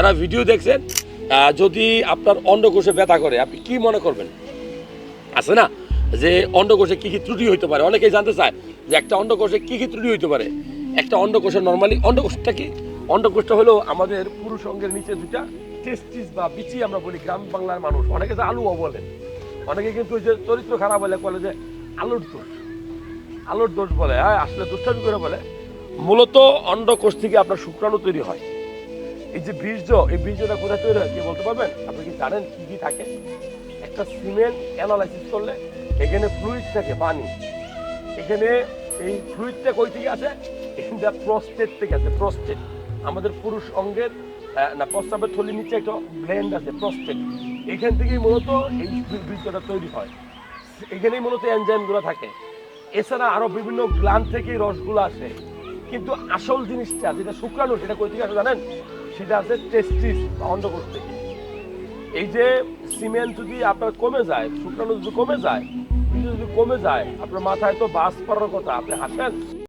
যারা ভিডিও দেখছেন যদি আপনার অন্ডকোষে ব্যথা করে, আপনি কি মনে করবেন? আছে না? যে অন্ডকোষে কি কি ত্রুটি হইতে পারে? অনেকেই জানতে চায় যে একটা অন্ডকোষে কি কি ত্রুটি হইতে পারে। একটা অন্ডকোষে নর্মালি অন্ডকোষটা কি? অন্ডকোষটা হলো আমাদের পুরুষ অঙ্গের নিচে দুটা টেস্টিস বা বিচি আমরা বলি, গ্রাম বাংলার মানুষ। অনেকে যে আলুও বলেন। অনেকে কিন্তু ওই যে চরিত্র খারাপ বলে বলে যে আলুর দোষ। আলুর দোষ বলে হ্যাঁ আসলে দুষ্টামি করে বলে। মূলত অন্ডকোষ থেকে আপনার শুক্রাণু তৈরি হয়। এই যে বীর্য, এই বীর্যটা কোথায় তৈরি হয়, কি বলতে পারবেন আপনি কি জানেন কি কি থাকে? একটা সিমেন্ট অ্যানালাইসিস করলে এখানে ফ্লুইড থাকে, পানি। এখানে এই ফ্লুইডটা কই থেকে আসে? এখানটা প্রস্টেট থেকে আছে প্রস্টেট আমাদের পুরুষ অঙ্গের না প্রস্তাবের থলির নিচে একটা ব্লেন্ড আছে প্রস্টেট এখান থেকেই মূলত এই বীর্যটা তৈরি হয়। এখানেই মূলত এনজাইমগুলো থাকে। এছাড়া আরও বিভিন্ন গ্লান থেকে রসগুলো আসে। কিন্তু আসল জিনিসটা, যেটা শুক্রাণু, সেটা কই থেকে আসে জানেন? সেটা আছে টেস্টিস অন্ধ করতে এই যে সিমেন্ট যদি আপনার কমে যায় শুক্রাণু যদি কমে যায় যদি কমে যায়, আপনার মাথায় তো বাস পড়ার কথা, আপনি হাসেন?